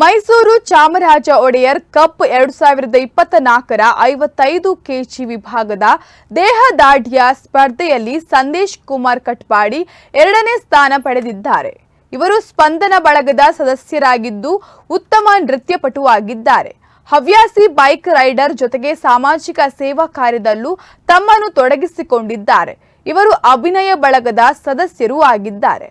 Mysuru Chamaraja Wadiyar cup ಎರಡು ಸಾವಿರದ ಇಪ್ಪತ್ತ ನಾಲ್ಕರ ಐವತ್ತೈದು ಕೆಜಿ ವಿಭಾಗದ ದೇಹದಾಢ್ಯ ಸ್ಪರ್ಧೆಯಲ್ಲಿ ಸಂದೇಶ್ ಕುಮಾರ್ ಕಟ್ಪಾಡಿ ಎರಡನೇ ಸ್ಥಾನ ಪಡೆದಿದ್ದಾರೆ. ಇವರು ಸ್ಪಂದನ ಬಳಗದ ಸದಸ್ಯರಾಗಿದ್ದು ಉತ್ತಮ ನೃತ್ಯಪಟುವಾಗಿದ್ದಾರೆ. ಹವ್ಯಾಸಿ ಬೈಕ್ ರೈಡರ್ ಜೊತೆಗೆ ಸಾಮಾಜಿಕ ಸೇವಾ ಕಾರ್ಯದಲ್ಲೂ ತಮ್ಮನ್ನು ತೊಡಗಿಸಿಕೊಂಡಿದ್ದಾರೆ. ಇವರು ಅಭಿನಯ ಬಳಗದ ಸದಸ್ಯರೂ ಆಗಿದ್ದಾರೆ.